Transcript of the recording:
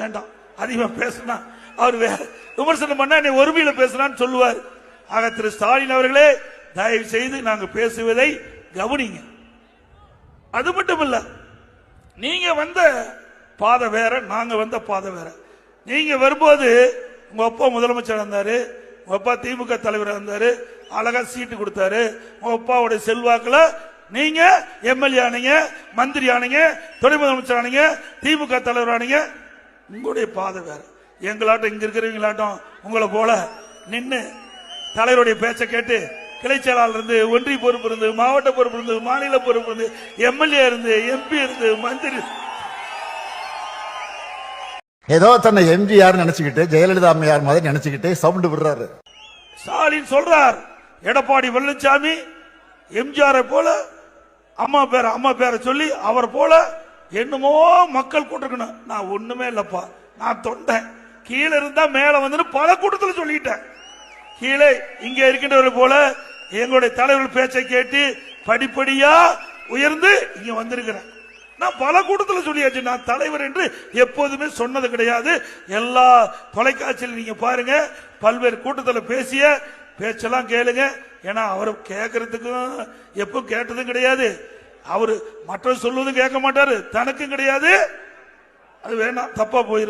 வேண்டாம். அதிகமா பேசினா. அவர் விமர்சனம் பண்ணா என்னை ஒருமையில பேசினான்னு சொல்லுவார். ஆக திரு ஸ்டாலின் அவர்களே தயவு செய்து நாங்க பேசுவதை கவனிங்க. அது மட்டும் இல்ல நீங்க வந்த பாதை வேற நாங்க வந்த பாதை வேற. நீங்க வரும்போது உங்க அப்பா முதலமைச்சர் இருந்தாரு உங்க அப்பா திமுக தலைவர் இருந்தாரு அழகா சீட்டு கொடுத்தாரு உங்க அப்பாவுடைய செல்வாக்குல நீங்க எம்எல்ஏ ஆனீங்க மந்திரி ஆனீங்க துணை முதலமைச்சர் ஆனீங்க திமுக தலைவர் ஆனீங்க உங்களுடைய பாதை வேற. எங்களாட்டம் இங்க இருக்கிறவங்களாட்டம் உங்களை போல நின்னு தலைவருடைய பேச்சை கேட்டு கிளை செயலாளர் இருந்து ஒன்றிய பொறுப்பு இருந்து மாவட்ட பொறுப்பு இருந்து மாநில பொறுப்பு இருந்து எம்எல்ஏ இருந்து எம்பி இருந்து மந்திரி. ஏதோ தன்னை எம்ஜிஆர் நினைச்சுக்கிட்டு ஜெயலலிதா அம்மையார் மாதிரி நினைச்சுக்கிட்டு சவுண்டு விடுறாரு. ஸ்டாலின் சொல்றார் எடப்பாடி பழனிசாமி எம்ஜிஆரை போல அம்மா பேரை அம்மா பேரை சொல்லி அவர் போல என்னமோ மக்கள் கூட்டிருக்கணும். நான் ஒண்ணுமே இல்லப்பா. நான் தொண்டேன். கீழே இருந்தா மேல வந்து பல கூட்டத்தில் சொல்லிட்டேன். கீழே இங்க இருக்கின்றவர்கள் போல எங்களுடைய தலைவர்கள் பேச்சை கேட்டு படிப்படியா உயர்ந்து இங்க வந்திருக்கிறேன். நான் பல கூட்டத்தில் சொல்லியாச்சு. நான் தலைவர் என்று எப்போதுமே சொன்னது கிடையாது. எல்லா தொலைக்காட்சியில் நீங்க பாருங்க. பல்வேறு கூட்டத்தில் பேசிய பேச்செல்லாம் கேளுங்க. ஏன்னா அவர் கேட்கறதுக்கும் எப்போ கேட்டதும் கிடையாது. அவரு மற்றவர் சொல்வதும் கேட்க மாட்டாரு. தனக்கும் கிடையாது. அது வேணாம். தப்பா போயிரு